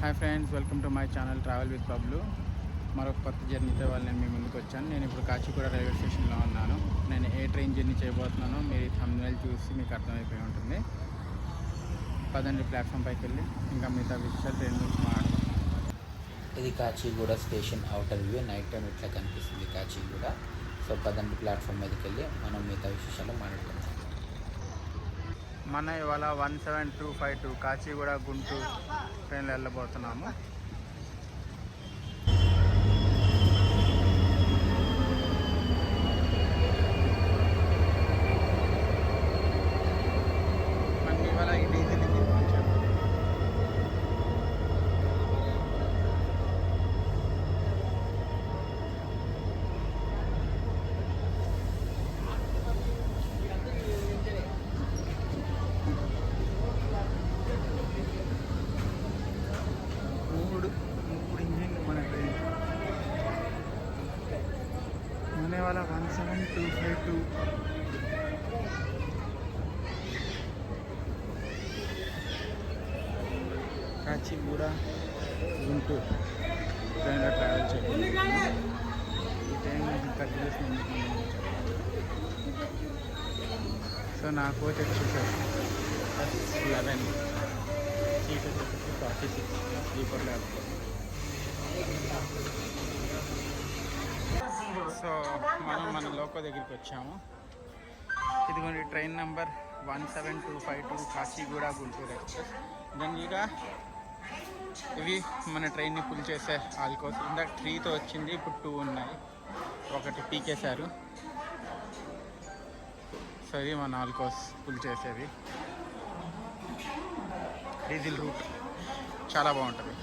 Hi friends welcome to my channel travel with Bablu మరొక కొత్త జర్నీతో వాళ్ళు నేను మీ ముందుకు వచ్చాను. నేను ఇప్పుడు కాచిగూడ రైల్వే స్టేషన్లో ఉన్నాను. నేను ఏ ట్రైన్ జర్నీ చేయబోతున్నానో మీరు thumbnail చూసి మీకు అర్థమైపోయి ఉంటుంది. పదండి ప్లాట్ఫామ్ పైకి వెళ్ళి. ఇంకా మిగతా విషయాలు ట్రైన్ గురించి మాట్లాడతాం ఇది Kacheguda station outer view night time ఇట్లా కనిపిస్తుంది కాచిగూడ. సో పదండి ప్లాట్ఫామ్ మీదకి వెళ్ళి మనం మిగతా విశేషాలు మాట్లాడుకుందాం. మన ఇవాళ one seven two five two Kacheguda Guntur. ట్రైన్లో వెళ్ళబోతున్నాము మనకి ఇవాళ ఈ డీజిల్ ఇంజిన్ వచ్చాము మూడు మూడు ఇంజిన్ మన ట్రైన్ మన వాళ్ళ one seven two five two కూడా గుంటూరు ట్రైన్లో ట్రావెల్ చేయాలి ఈ ట్రైన్ థర్టీ డేస్ సో నా కోచ్ వచ్చేసారు లెవెన్ సీట్ వచ్చేసి forty six sleeper lab so మనం మన లోకో దగ్గరికి వచ్చాము. ఇదిగోండి train number one seven two five two Kacheguda Guntur express. దానిగా ఇవి మన ట్రైన్ని పుల్ చేసే ఆల్కోస్ ఇందాక త్రీతో వచ్చింది ఇప్పుడు టూ ఉన్నాయి. ఒకటి పీకేశారు సో ఇవి మన ఆల్కోస్ పుల్ చేసేవి. Diesel route. చాలా బాగుంటుంది.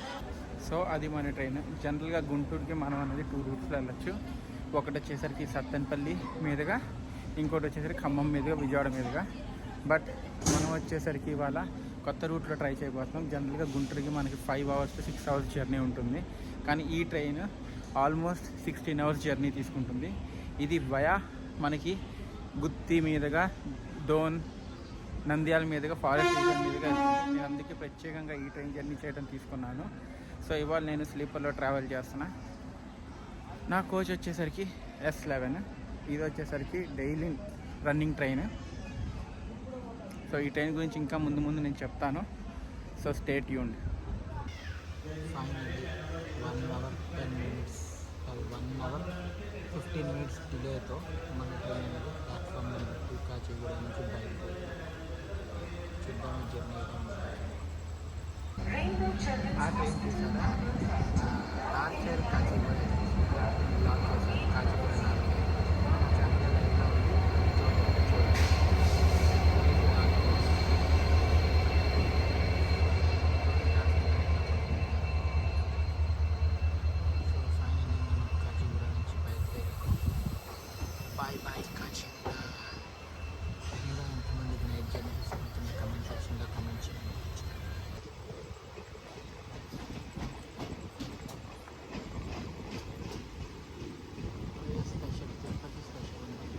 సో అది మన ట్రైన్. జనరల్గా గుంటూరుకి మనం అనేది టూ రూట్స్లో వెళ్ళొచ్చు. ఒకటి వచ్చేసరికి సత్తెనపల్లి మీదుగా ఇంకోటి వచ్చేసరికి ఖమ్మం మీదుగా విజయవాడ మీదుగా. బట్ మనం వచ్చేసరికి ఇవాళ కొత్త రూట్లో ట్రై చేయబోతున్నాం. జనరల్గా గుంటూరుకి మనకి five hours six hours journey ఉంటుంది. కానీ ఈ train almost sixteen hours journey తీసుకుంటుంది. ఇది వయా మనకి గుత్తి మీదుగా డోన్ నంద్యాల మీదుగా ఫారెస్ట్ రీజన్ మీదుగా నేను అందుకే ప్రత్యేకంగా ఈ ట్రైన్ జర్నీ చేయడం తీసుకున్నాను. సో ఇవాళ నేను స్లీపర్లో ట్రావెల్ చేస్తున్నా. నా కోచ్ వచ్చేసరికి ఎస్ లెవెన్ ఇది వచ్చేసరికి డైలీ రన్నింగ్ ట్రైన్ సో ఈ ట్రైన్ గురించి ఇంకా ముందు ముందు నేను చెప్తాను సో స్టేట్ యూండ్ one hour ten minutes one hour fifteen minutes డిలేతో మన ట్రైన్ అనేది ప్లాట్ఫామ్ నెంబర్ టూ కాచిగూడ నుంచి బయలుదేరి చూద్దాం జర్నీ ఎలా ఉంటుందో. ఆ ట్రైన్ చూసారా కాచిగూడ కాచిగూడ లాక్ జనరల్ ఎలా ఉంది చూడండి సో ఫైనల్లీ మనం కాచిగూడ నుంచి బయలుదేరాము బాయ్ బాయ్ కాచిగూడ ఇంకా ఎంతమందికి నైట్ జర్నీ తీసుకుంటున్న కమెంట్ సెక్షన్లో కమెంట్ చేయండి స్పెషల్ తిరుపతి స్పెషల్ ఉంది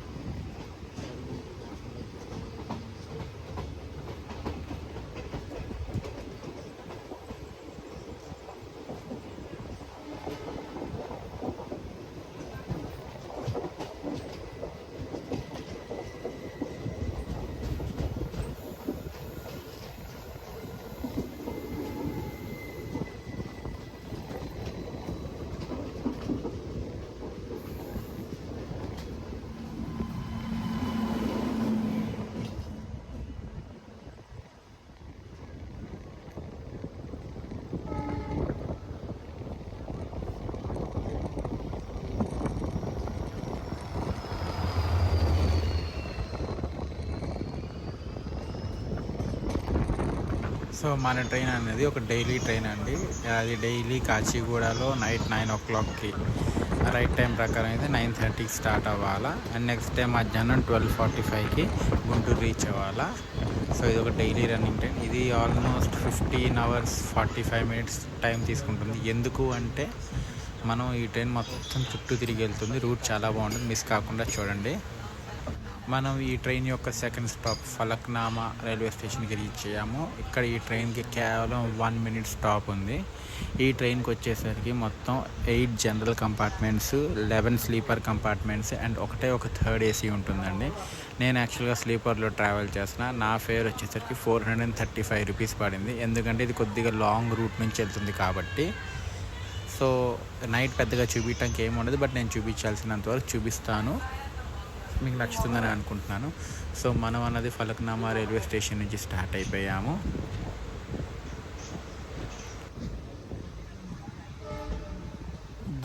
సో మన ట్రైన్ అనేది ఒక డైలీ ట్రైన్ అండి. అది డైలీ కాచిగూడలో నైట్ నైన్ ఓ క్లాక్కి. రైట్ టైం ప్రకారం అయితే నైన్ థర్టీకి స్టార్ట్ అవ్వాలా. అండ్ నెక్స్ట్ టైం మధ్యాహ్నం ట్వెల్వ్ ఫార్టీ ఫైవ్కి గుంటూరు రీచ్ అవ్వాలా. సో ఇది ఒక డైలీ రన్నింగ్ ట్రైన్. ఇది almost fifteen hours forty five minutes time తీసుకుంటుంది. ఎందుకు అంటే మనం ఈ ట్రైన్ మొత్తం చుట్టూ తిరిగి వెళ్తుంది. రూట్ చాలా బాగుంటుంది. మిస్ కాకుండా చూడండి. మనం ఈ ట్రైన్ యొక్క సెకండ్ స్టాప్ ఫలక్నామా రైల్వే స్టేషన్కి రీచ్ అయ్యాము. ఇక్కడ ఈ ట్రైన్కి కేవలం వన్ మినిట్ స్టాప్ ఉంది. ఈ ట్రైన్కి వచ్చేసరికి మొత్తం eight general compartments eleven sleeper compartments and ఒకటే ఒక థర్డ్ ఏసీ ఉంటుందండి. నేను యాక్చువల్గా స్లీపర్లో ట్రావెల్ చేసిన నా ఫేర్ వచ్చేసరికి four hundred and thirty five rupees పడింది. ఎందుకంటే ఇది కొద్దిగా లాంగ్ రూట్ నుంచి వెళ్తుంది కాబట్టి. సో నైట్ పెద్దగా చూపించడానికి ఏమి ఉండదు బట్ నేను చూపించాల్సినంత వరకు చూపిస్తాను. మీకు నచ్చుతుందని అనుకుంటున్నాను. సో మనం అన్నది ఫలక్నామా రైల్వే స్టేషన్ నుంచి స్టార్ట్ అయిపోయాము.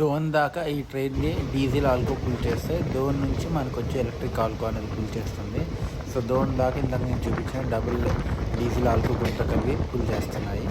దోన్ దాకా ఈ ట్రైన్ని డీజిల్ ఆల్కో కూల్ చేస్తే దోన్ నుంచి మనకు వచ్చే ఎలక్ట్రిక్ ఆల్కో అనేది పుల్ చేస్తుంది. సో దోన్ దాకా ఇందాక నేను చూపించిన డబుల్ డీజిల్ ఆల్కో గుంట కలిగి పుల్ చేస్తున్నాయి.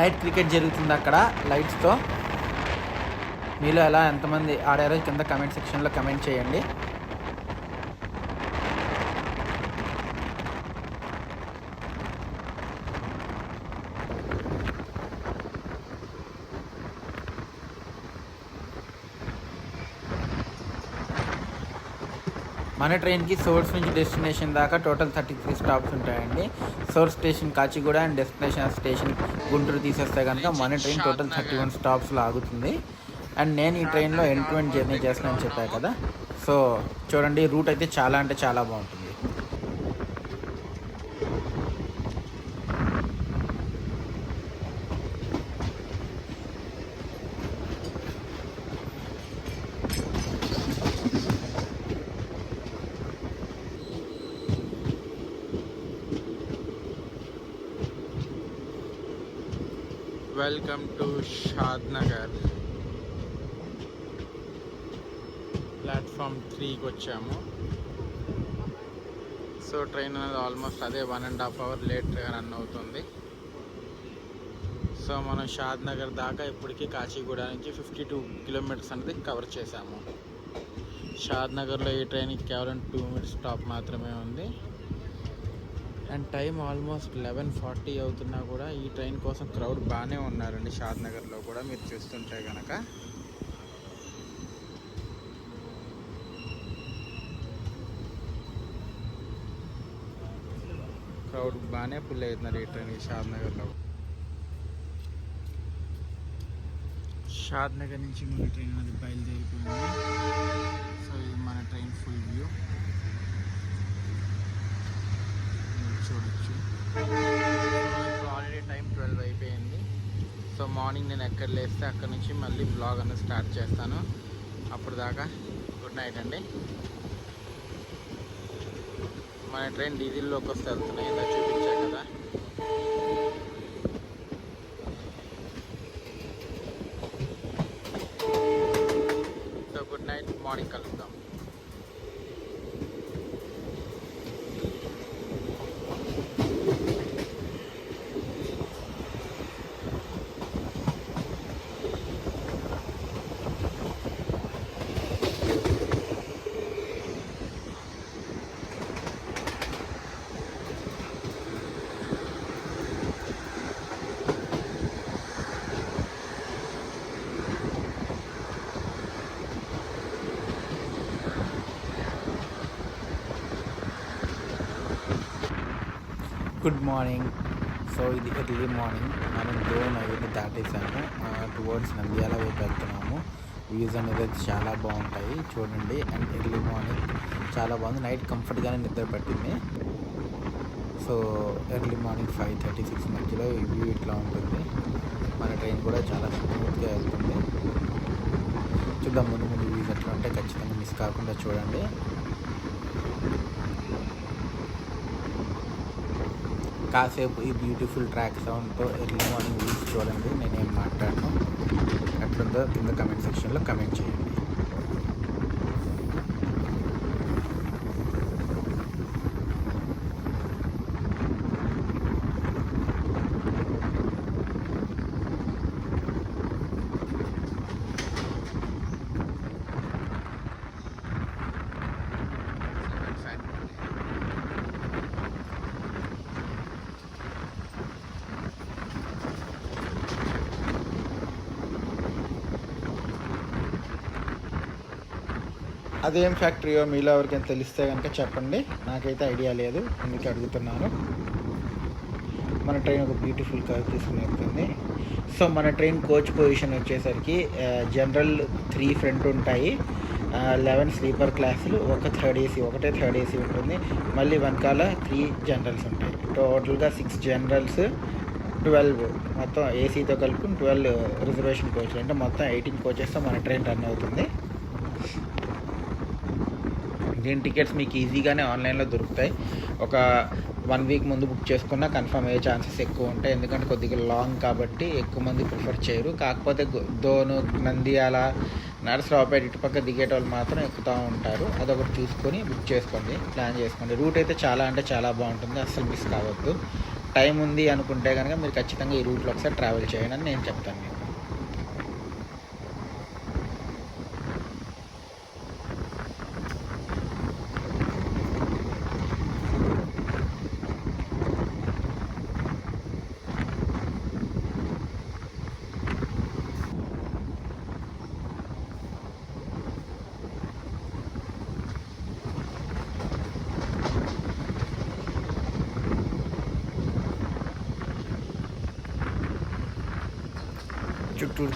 నైట్ క్రికెట్ జరుగుతుంది అక్కడ లైట్స్తో. మీలో ఎలా ఎంతమంది ఆడారో కింద కమెంట్ సెక్షన్లో కమెంట్ చేయండి. మన ట్రైన్కి సోర్స్ నుంచి డెస్టినేషన్ దాకా టోటల్ థర్టీ త్రీ స్టాప్స్ ఉంటాయండి. Source station Kacheguda and destination station Guntur తీసేస్తే కనుక మన ట్రైన్ టోటల్ థర్టీ వన్ స్టాప్స్లో ఆగుతుంది అండ్ నేను ఈ ట్రైన్లో ఎండ్ టు ఎండ్ జర్నీ చేస్తానని చెప్పాను కదా. సో చూడండి రూట్ అయితే చాలా అంటే చాలా బాగుంటుంది. Welcome to Shadnagar. ప్లాట్ఫామ్ త్రీకి వచ్చాము. సో ట్రైన్ అనేది ఆల్మోస్ట్ అదే one and half hour late run అవుతుంది. సో మనం షాద్నగర్ దాకా ఇప్పటికీ కాచిగూడ నుంచి ఫిఫ్టీ టూ కిలోమీటర్స్ అనేది కవర్ చేసాము షాద్నగర్లో ఈ ట్రైన్కి కేవలం టూ మినిట్స్ స్టాప్ మాత్రమే ఉంది. And time almost eleven forty అవుతున్నా కూడా ఈ ట్రైన్ కోసం క్రౌడ్ బాగానే ఉన్నారండి షాద్ నగర్లో కూడా మీరు చూస్తుంటే కనుక క్రౌడ్ బాగానే ఫుల్ అవుతున్నారు ఈ ట్రైన్ షాద్ నగర్లో షాద్ నగర్ నుంచి మన ట్రైన్ అది బయలుదేరిపోయింది. సో ఇది మన ట్రైన్ ఫుల్ వ్యూ మీరు చూడొచ్చు ఇప్పుడు ఆల్రెడీ టైం ట్వెల్వ్ అయిపోయింది సో మార్నింగ్ నేను ఎక్కడ లేస్తే అక్కడ నుంచి మళ్ళీ బ్లాగ్ అనేది స్టార్ట్ చేస్తాను. అప్పుడు దాకా గుడ్ నైట్ అండి. మన ట్రైన్ డీజిల్లోకి వస్తే వెళ్తున్నాయి. ఇలా చూపించాక కదా సో గుడ్ నైట్ మార్నింగ్ కలుద్దాం గుడ్ మార్నింగ్ సో ఇది ఎర్లీ మార్నింగ్ మనం డ్రోన్ అవన్నీ దాటేసాము. టువర్డ్స్ నంద్యాల వైపు వెళ్తున్నాము. వ్యూస్ అనేది అయితే చాలా బాగుంటాయి. చూడండి. అండ్ ఎర్లీ మార్నింగ్ చాలా బాగుంది. నైట్ కంఫర్ట్గానే నిద్ర పట్టింది. So early morning five thirty six మధ్యలో ఈ వ్యూ ఇట్లా ఉంటుంది. మన ట్రైన్ కూడా చాలా స్మూత్గా వెళ్తుంది. చూద్దాం ముందు ముందు వ్యూస్ ఎట్లా ఉంటే ఖచ్చితంగా మిస్ కాకుండా చూడండి. కాసేపు ఈ బ్యూటిఫుల్ ట్రాక్ సౌండ్తో ఎర్లీ మార్నింగ్ వ్యూస్ చూడండి నేనేం మాట్లాడను. ఎట్లుందో కింద కమెంట్ సెక్షన్లో కమెంట్ చేయండి. అదేం ఫ్యాక్టరీయో మీలో ఎవరికైనా తెలిస్తే కనుక చెప్పండి. నాకైతే ఐడియా లేదు. అందుకే అడుగుతున్నాను. మన ట్రైన్ ఒక బ్యూటిఫుల్ కలర్ తీసుకుని వెళ్తుంది సో మన ట్రైన్ కోచ్ పొజిషన్ వచ్చేసరికి జనరల్ త్రీ ఫ్రంట్ ఉంటాయి. లెవెన్ స్లీపర్ క్లాసులు ఒక థర్డ్ ఏసీ ఒకటే థర్డ్ ఏసీ ఉంటుంది. మళ్ళీ వెనకాల త్రీ జనరల్స్ ఉంటాయి. టోటల్గా సిక్స్ జనరల్స్ ట్వెల్వ్ మొత్తం ఏసీతో కలుపుకుని ట్వెల్వ్ రిజర్వేషన్ కోచ్లు. అంటే మొత్తం ఎయిటీన్ కోచెస్తో మన ట్రైన్ రన్ అవుతుంది. దీని టికెట్స్ మీకు ఈజీగానే ఆన్లైన్లో దొరుకుతాయి. ఒక వన్ వీక్ ముందు బుక్ చేసుకున్నా కన్ఫర్మ్ అయ్యే ఛాన్సెస్ ఎక్కువ ఉంటాయి. ఎందుకంటే కొద్దిగా లాంగ్ కాబట్టి ఎక్కువ మంది ప్రిఫర్ చేయరు. కాకపోతే దోను నంద్యాల నరసరావుపేట ఇటుపక్క దిగేటోళ్ళు మాత్రం ఎక్కుతూ ఉంటారు. అదొకటి చూసుకొని బుక్ చేసుకోండి ప్లాన్ చేసుకోండి. రూట్ అయితే చాలా అంటే చాలా బాగుంటుంది. అస్సలు మిస్ కావద్దు. టైం ఉంది అనుకుంటే కనుక మీరు ఖచ్చితంగా ఈ రూట్లో ఒకసారి ట్రావెల్ చేయండి అని నేను చెప్తాను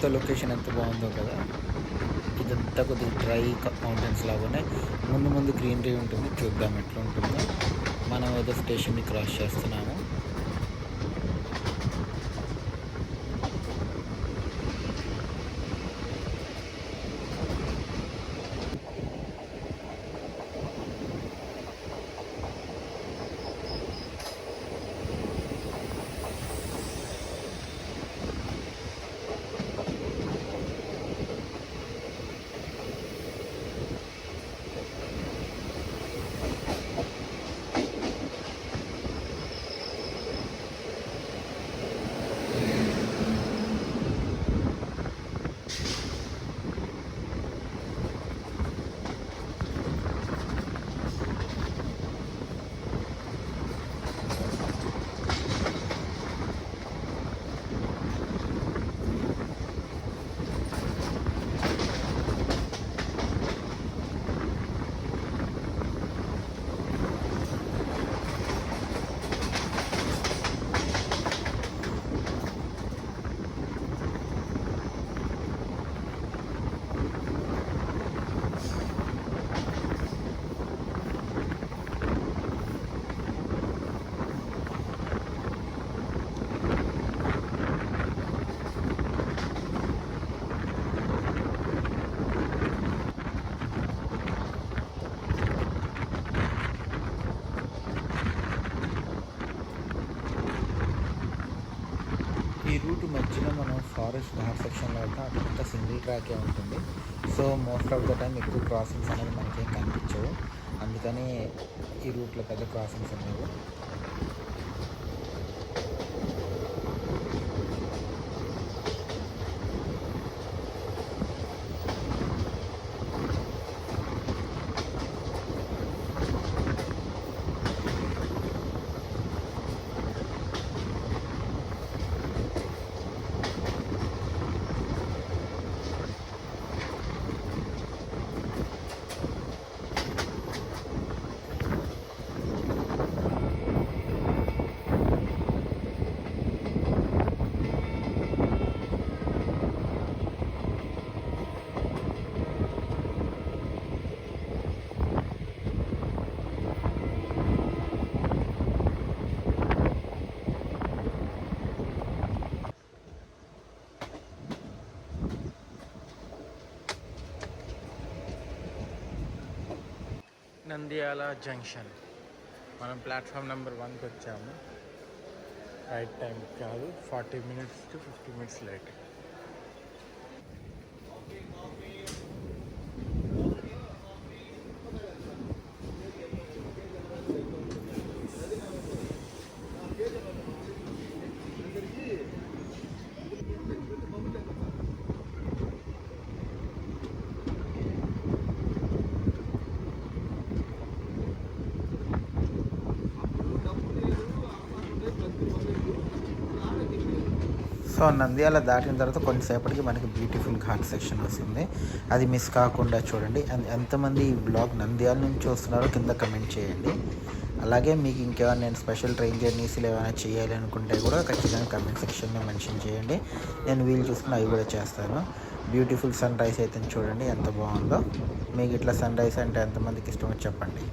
మీకు లొకేషన్ ఎంత బాగుందో కదా. ఇదంతా కొద్దిగా డ్రై మౌంటైన్స్ లాగానే ముందు ముందు గ్రీనరీ ఉంటుంది చూద్దాం ఎట్లా ఉంటుందో మనం ఏదో స్టేషన్ని క్రాస్ చేస్తున్నాము ఈ రూట్ మధ్యలో మనం ఫారెస్ట్ ఘాట్ సెక్షన్లో వెళ్తాం అక్కడంతా సింగిల్ ట్రాకే ఉంటుంది సో ఆఫ్ ద టైం ఎక్కువ క్రాసింగ్స్ అనేది మనకేం కనిపించవు. అందుకని ఈ రూట్లో పెద్ద క్రాసింగ్స్ అనేవి నంద్యాల జంక్షన్. మనం ప్లాట్ఫామ్ నెంబర్ వన్కి వచ్చాము రైట్ టైం కాదు forty minutes to fifty minutes late. So Nandyal దాటిన తర్వాత కొంతసేపటికి మనకి బ్యూటిఫుల్ ఘాట్ సెక్షన్ వస్తుంది. అది మిస్ కాకుండా చూడండి. అండ్ ఎంతమంది ఈ బ్లాగ్ నంద్యాల నుంచి వస్తున్నారో కింద కమెంట్ చేయండి. అలాగే మీకు ఇంకేమైనా నేను స్పెషల్ ట్రైన్ జర్నీస్లు ఏమైనా చేయాలి అనుకుంటే కూడా ఖచ్చితంగా కమెంట్ సెక్షన్లో మెన్షన్ చేయండి. నేను వీలు చూసుకుని అవి కూడా చేస్తాను. బ్యూటిఫుల్ సన్ రైజ్ అయితే చూడండి ఎంత బాగుందో. మీకు ఇట్లా సన్ రైజ్ అంటే ఎంతమందికి ఇష్టమో చెప్పండి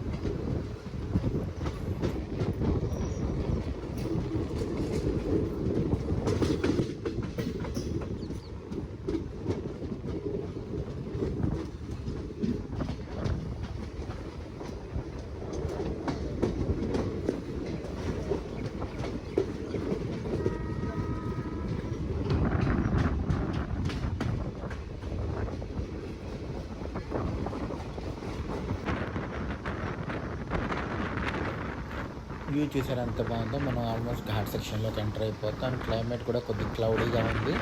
వ్యూ చూసారు ఎంత బాగుందో మనం ఆల్మోస్ట్ ఘాట్ సెక్షన్లోకి ఎంటర్ అయిపోతాం. క్లైమేట్ కూడా కొద్దిగా క్లౌడీగా ఉంది.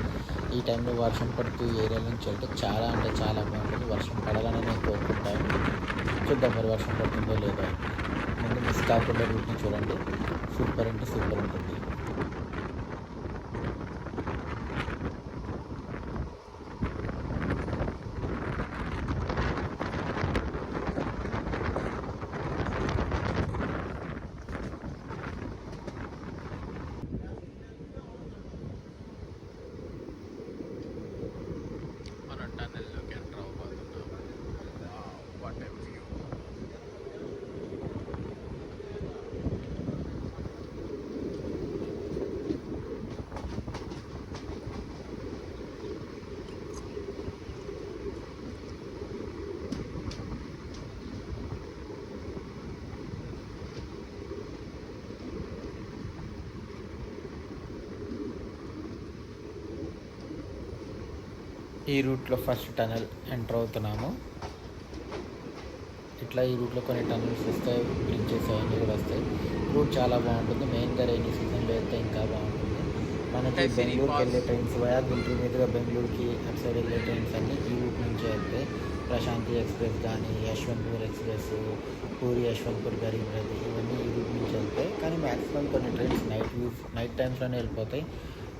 ఈ టైంలో వర్షం పడుతూ ఏరియా నుంచి వెళ్తే చాలా అంటే చాలా బాగుంటుంది. వర్షం పడాలని నేను కోరుకుంటాను చూద్దాం మరి వర్షం పడుతుందో లేదో. ముందు మిస్ కాకుండా రూట్ని చూడండి. సూపర్ అంటే సూపర్ ఉంటుంది మనం టన్నెల్లోకి ఎంటర్ అవ్వబోతున్నాం వాట్ వ్యూ ఈ రూట్లో ఫస్ట్ టనల్ ఎంటర్ అవుతున్నాము. ఇట్లా ఈ రూట్లో కొన్ని టనల్స్ వస్తాయి బ్రిడ్జెస్ అవన్నీ కూడా వస్తాయి. రూట్ చాలా బాగుంటుంది. మెయిన్గా రైనీ సీజన్లో వెళ్తే ఇంకా బాగుంటుంది. మనకి బెంగళూరుకి వెళ్ళే ట్రైన్స్ వయా గుంటూరు మీదుగా బెంగళూరుకి అటు సైడ్ వెళ్ళే ట్రైన్స్ అన్నీ ఈ రూట్ నుంచి వెళ్తాయి ప్రశాంతి ఎక్స్ప్రెస్ కానీ యశ్వంతపూర్ ఎక్స్ప్రెస్ పూరి యశ్వంతపూర్ గరీబ్ రథ్ ఇవన్నీ ఈ రూట్ నుంచి వెళ్తాయి. కానీ మ్యాక్సిమం కొన్ని ట్రైన్స్ నైట్ నైట్ టైమ్స్లోనే వెళ్ళిపోతాయి.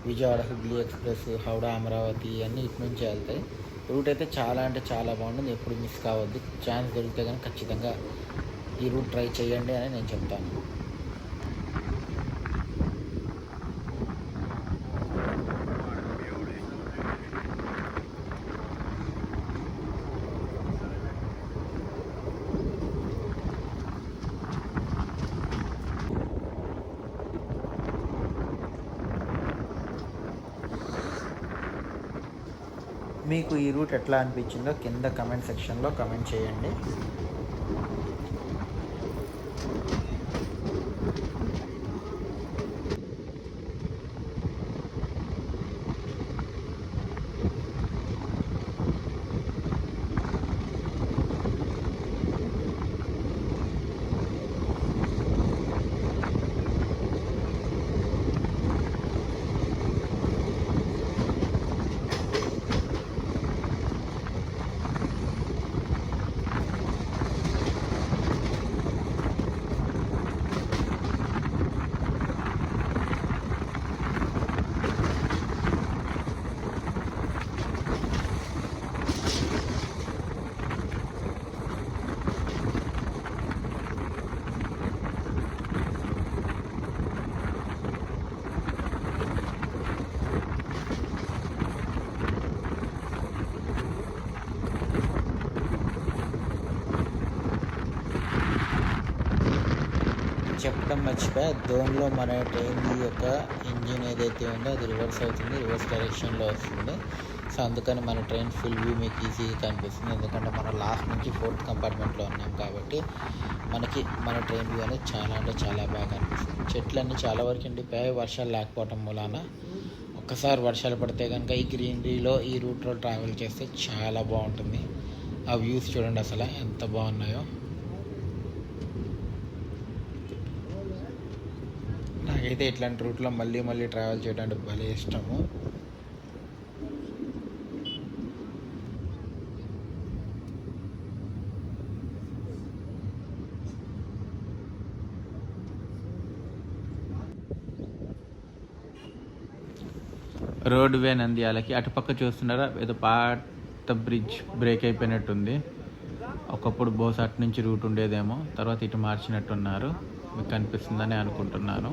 విజయవాడ హుగ్లీ ఎక్స్ప్రెస్ హౌడా అమరావతి అన్నీ ఇటు నుంచి వెళ్తాయి. రూట్ అయితే చాలా అంటే చాలా బాగుంటుంది. ఎప్పుడు మిస్ కావద్దు. ఛాన్స్ దొరికితే కానీ ఖచ్చితంగా ఈ రూట్ ట్రై చేయండి అని నేను చెప్తాను మీకు ఈ రూట్ ఎట్లా అనిపించిందో కింద కమెంట్ సెక్షన్లో కమెంట్ చేయండి. చెప్పడం మర్చిపోయా. దోన్లో మన ట్రైన్ యొక్క ఇంజిన్ ఏదైతే ఉందో అది రివర్స్ అవుతుంది రివర్స్ డైరెక్షన్లో వస్తుంది. సో అందుకని మన ట్రైన్ ఫుల్ వ్యూ మీకు ఈజీగా కనిపిస్తుంది. ఎందుకంటే మనం లాస్ట్ నుంచి ఫోర్త్ కంపార్ట్మెంట్లో ఉన్నాం కాబట్టి మనకి మన ట్రైన్ వ్యూ అనేది చాలా అంటే చాలా బాగా కనిపిస్తుంది. చెట్లన్నీ చాలా వరకు ఎండిపోయాయి. వర్షాలు లేకపోవటం మూలాన ఒక్కసారి వర్షాలు పడితే కనుక ఈ గ్రీనరీలో ఈ రూట్లో ట్రావెల్ చేస్తే చాలా బాగుంటుంది. ఆ వ్యూస్ చూడండి అసలు ఎంత బాగున్నాయో. నాకైతే ఇట్లాంటి రూట్లో మళ్ళీ మళ్ళీ ట్రావెల్ చేయడానికి భలే ఇష్టము. రోడ్ వే నంద్యాలకి అటుపక్క చూస్తున్నారా? ఏదో పాత బ్రిడ్జ్ బ్రేక్ అయిపోయినట్టుంది. ఒకప్పుడు బోస్ అటు నుంచి రూట్ ఉండేదేమో. తర్వాత ఇటు మార్చినట్టున్నారు. మీకు కనిపిస్తుందని అనుకుంటున్నాను.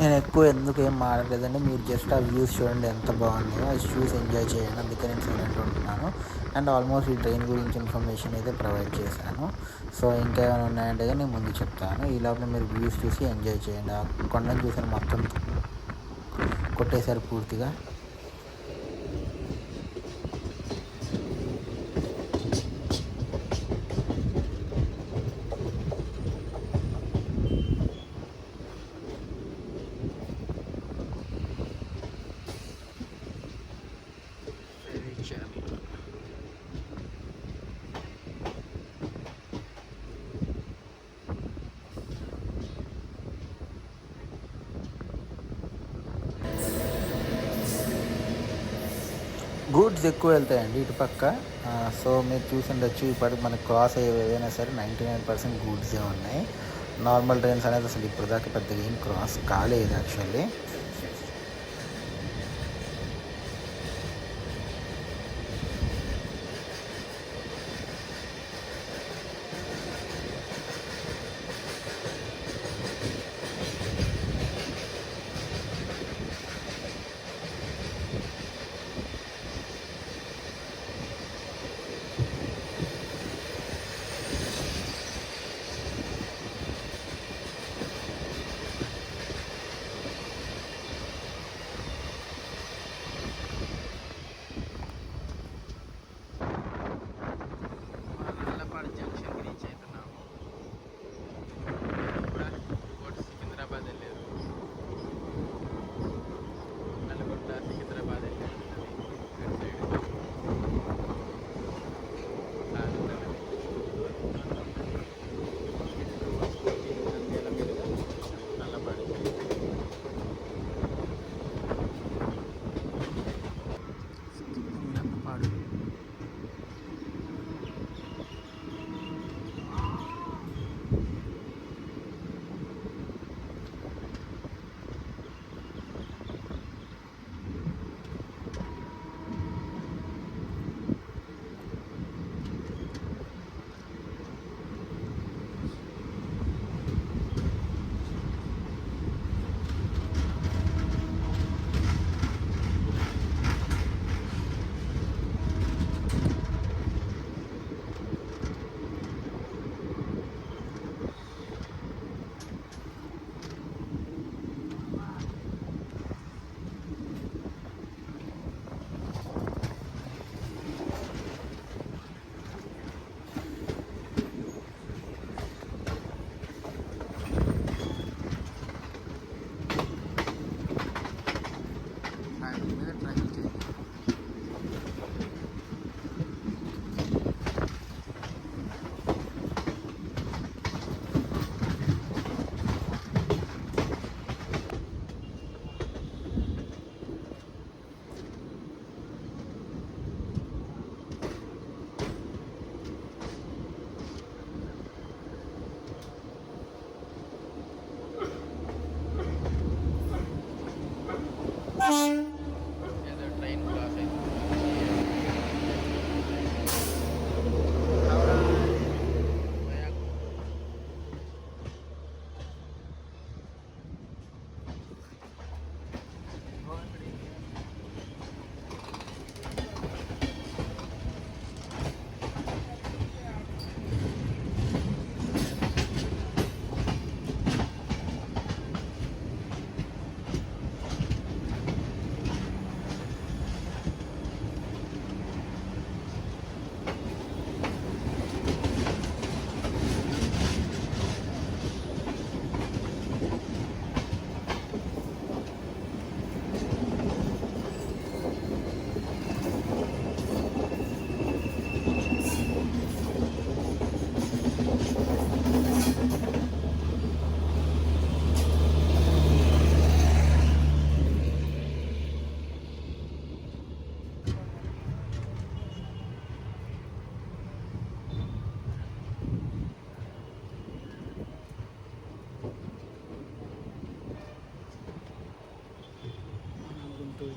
నేను ఎక్కువ ఎందుకు ఏం మాడలేదండి మీరు జస్ట్ ఆ వ్యూస్ చూడండి ఎంత బాగుందో అది చూసి ఎంజాయ్ చేయండి అందుకే నేను సైలెంట్ ఉంటున్నాను. అండ్ ఆల్మోస్ట్ ఈ ట్రైన్ గురించి ఇన్ఫర్మేషన్ అయితే ప్రొవైడ్ చేశాను. సో ఇంకా ఏమైనా ఉన్నాయంటే నేను ముందు చెప్తాను. ఈ లోపల మీరు వ్యూస్ చూసి ఎంజాయ్ చేయండి. ఆ కొండను చూసాను మొత్తం కొట్టేశారు పూర్తిగా. గూడ్స్ ఎక్కువ వెళ్తాయండి ఇటుపక్క పక్క. సో మీరు చూసి ఉండొచ్చు ఇప్పటికి మనకు క్రాస్ అయ్యేవి ఏవైనా సరే నైంటీ నైన్ పర్సెంట్ గూడ్సే ఉన్నాయి. నార్మల్ ట్రైన్స్ అనేది అసలు ఇప్పుడు దాకా పెద్దగా ఏం క్రాస్ కాలేదు actually.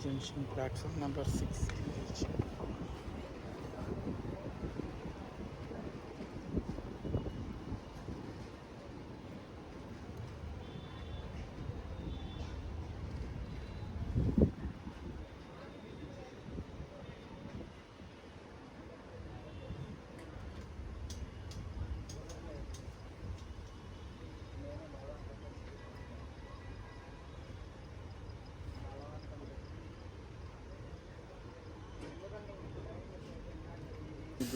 junction platform number 6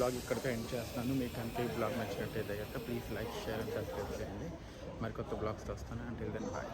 blog ఇక్కడితో ఎండ్ చేస్తున్నాను. మీకు కనుక ఈ బ్లాగ్ నచ్చినట్టయితే కనుక please like share and subscribe చేయండి. మరి కొత్త బ్లాగ్స్తో వస్తాను. అంటే దెన్ బాయ్